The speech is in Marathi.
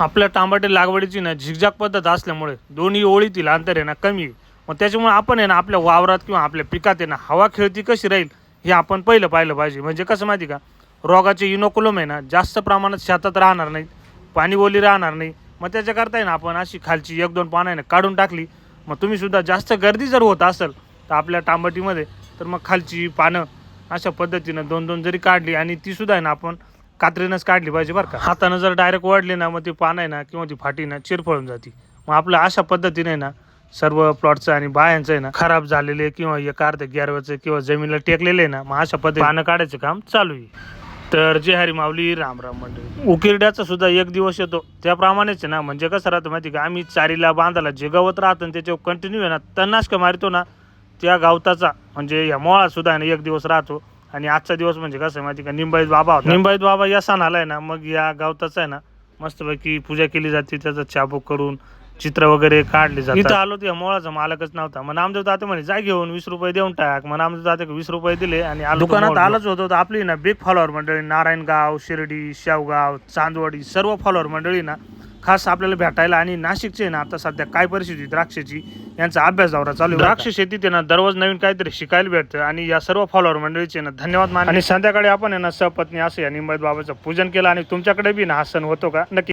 आपल्या टांबाटे लागवडीची ना झिकझाक पद्धत असल्यामुळे दोन्ही ओळीतील अंतर आहे ना कमी आहे. मग त्याच्यामुळे आपण आहे ना आपल्या वावरात किंवा आपल्या पिकात आहे ना हवा खेळती कशी राहील हे आपण पहिलं पाहिलं पाहिजे. म्हणजे कसं माहिती का? रोगाचे इनोकुलम आहे ना जास्त प्रमाणात शेतात राहणार नाहीत पाणी ओली राहणार नाही. मग त्याच्याकरता आहे ना आपण अशी खालची एक दोन पानं आहे ना काढून टाकली. मग तुम्हीसुद्धा जास्त गर्दी जर होत असेल तर आपल्या टांबटीमध्ये तर मग खालची पानं अशा पद्धतीनं दोन दोन जरी काढली आणि तीसुद्धा आहे ना आपण कात्रीनंच काढली पाहिजे बरं का. हातानं जर डायरेक्ट वाढली ना मग ती पानं आहे ना किंवा ती फाटी ना चिरफळून जाते. मग आपलं अशा पद्धतीने आहे ना सर्व प्लॉटचं आणि बायांचं आहे ना खराब झालेले किंवा एक अर्ध ग्यारवाचं किंवा जमिनीला टेकलेले आहे ना मग अशा पद्धतीने पानं काढायचं काम चालू आहे. तर जे हरी माऊली राम राम मंडळी. उकिरड्याचा सुद्धा एक दिवस येतो. त्याप्रमाणेच आहे ना म्हणजे कसं राहतं माहिती का आम्ही चारीला बांधाला जे गवत राहतं आणि त्याच्यावर कंटिन्यू आहे ना तन्नाशक मारतो ना त्या गावताचा म्हणजे या मोळा सुद्धा आहे ना एक दिवस राहतो. आणि आजचा दिवस म्हणजे कसं आहे माहिती का? निंबाईत बाबा होता. निंबाईत बाबा या सणाला आहे ना मग या गावताचा आहे ना मस्तपैकी पूजा केली जाते त्याचा चाबूक करून चित्र वगैरे काढले जातात. इथं आलो या मोळाचा मालकच नव्हता. मग नामदेव ताते म्हणे जा घेऊन वीस रुपये देऊन टाक. मग नामदेव ताते वीस रुपये दिले आणि दुकानात आलोच होतो. आपली ना बिग फॉलोअर मंडळी नारायणगाव शिर्डी शेवगाव चांदवडी सर्व फॉलोअर मंडळी ना खास आपल्याला भेटायला आणि नाशिकचे ना आता सध्या काय परिस्थिती द्राक्षाची यांचा अभ्यास दौरा चालू आहे. द्राक्ष शेतीत आहे ना दररोज नवीन काहीतरी शिकायला भेटतं आणि या सर्व फॉलोअर मंडळीचे ना धन्यवाद मान आणि संध्याकाळी आपण आहे ना सपत्नी असं या निंबाईत बाबाचं पूजन केलं आणि तुमच्याकडे बी ना हा सण होतो का? नक्की